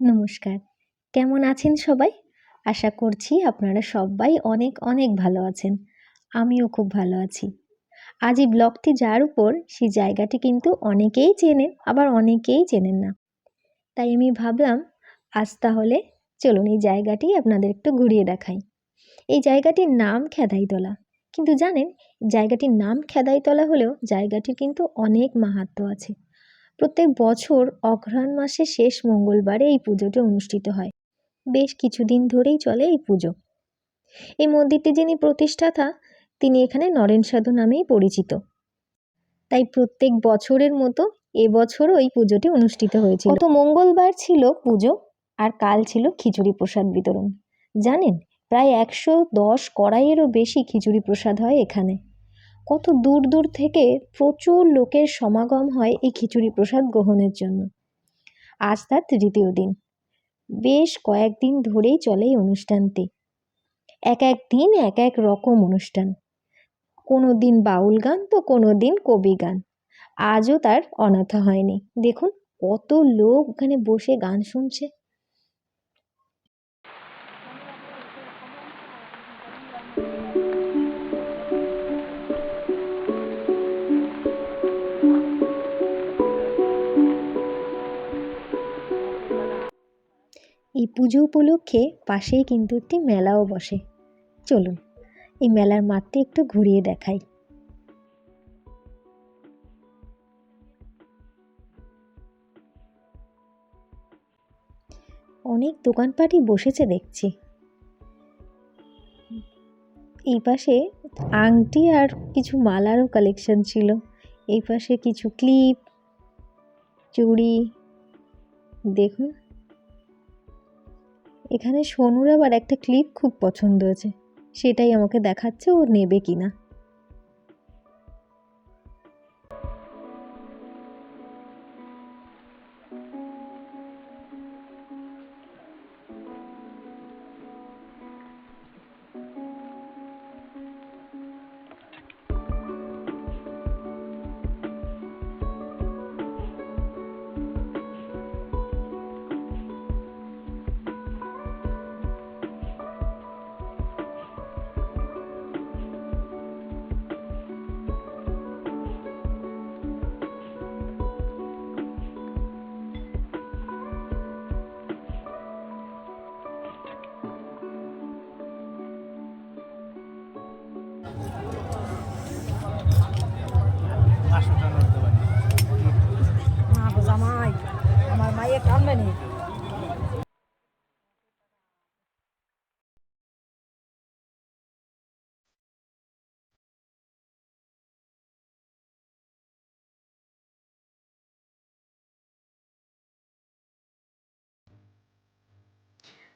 নমস্কার। কেমন আছেন সবাই? আশা করছি আপনারা সবাই অনেক অনেক ভালো আছেন। আমিও খুব ভালো আছি। আজ এই ব্লগটি যার উপর সেই জায়গাটি কিন্তু অনেকেই চেনেন, আবার অনেকেই চেনেন না। তাই আমি ভাবলাম, আজ তাহলে চলুন এই জায়গাটি আপনাদের একটু ঘুরিয়ে দেখাই। এই জায়গাটির নাম খেদাইতলা। কিন্তু জানেন, জায়গাটির নাম খেদাইতলা হলেও জায়গাটির কিন্তু অনেক মাহাত্ম আছে। প্রত্যেক বছর অঘ্রাণ মাসের শেষ মঙ্গলবারে এই পুজোটি অনুষ্ঠিত হয়। বেশ কিছুদিন ধরেই চলে এই পুজো। এই মন্দিরটি যিনি প্রতিষ্ঠাতা, তিনি এখানে নরেন সাধু নামেই পরিচিত। তাই প্রত্যেক বছরের মতো এবছরও এই পুজোটি অনুষ্ঠিত হয়েছিল। তো মঙ্গলবার ছিল পুজো আর কাল ছিল খিচুড়ি প্রসাদ বিতরণ। জানেন, প্রায় একশো দশ কড়াইয়েরও বেশি খিচুড়ি প্রসাদ হয় এখানে। কত দূর দূর থেকে প্রচুর লোকের সমাগম হয় এই খিচুড়ি প্রসাদ গ্রহণের জন্য। আজ তার তৃতীয় দিন। বেশ কয়েকদিন ধরেই চলে এই অনুষ্ঠানটি। এক এক দিন, এক এক রকম অনুষ্ঠান। কোনো দিন বাউল গান, তো কোনো দিন কবি গান। আজও তার অনাথা হয়নি। দেখুন কত লোক ওখানে বসে গান শুনছে। পুজো উপলক্ষে পাশেই কিন্তু একটি মেলাও বসে। চলুন, এই মেলার মাঠটি একটু ঘুরিয়ে দেখাই। অনেক দোকানপাটই বসেছে দেখছি। এই পাশে আংটি আর কিছু মালারও কালেকশন ছিল। এই পাশে কিছু ক্লিপ চুড়ি, দেখুন। এখানে সোনুর আবার একটা ক্লিপ খুব পছন্দ হয়েছে। সেটাই আমাকে দেখাচ্ছে ও নেবে কি না মা গো জামাই আমার মাইয়ে কানবে নি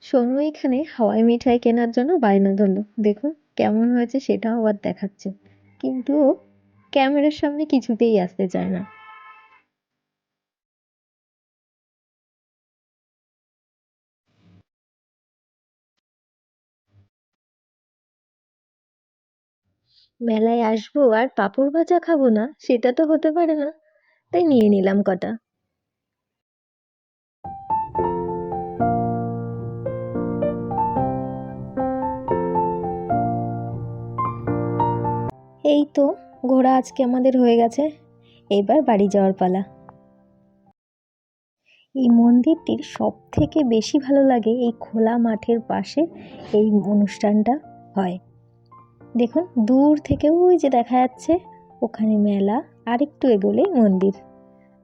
সোনু এখানে হাওয়াই মিঠাই কেনার জন্য বায়না ধরলো। দেখুন কেমন হয়েছে সেটাও আবার দেখাচ্ছে। কিন্তু ক্যামেরার সামনে কিছুতেই আসতে চায় না। মেলায় আসব আর পাঁপড় ভাজা খাব না, সেটা তো হতে পারে না। তাই নিয়ে নিলাম কটা। এই তো ঘোরা আজকে আমাদের হয়ে গেছে। এবার বাড়ি যাওয়ার পালা। এই মন্দিরটির সব থেকে বেশি ভালো লাগে এই খোলা মাঠের পাশে এই অনুষ্ঠানটা হয়। দেখুন, দূর থেকে ওই যে দেখা যাচ্ছে, ওখানে মেলা আর একটু এগোলেই মন্দির।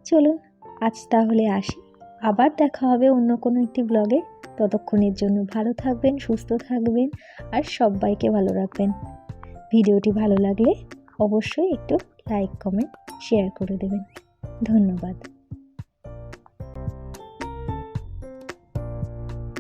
চলুন, আজ তাহলে আসি। আবার দেখা হবে অন্য কোনো একটি ব্লগে। ততক্ষণের জন্য ভালো থাকবেন, সুস্থ থাকবেন, আর সবাইকে ভালো রাখবেন। ভিডিওটি ভালো লাগলে অবশ্যই একটু লাইক কমেন্ট শেয়ার করে দেবেন। ধন্যবাদ।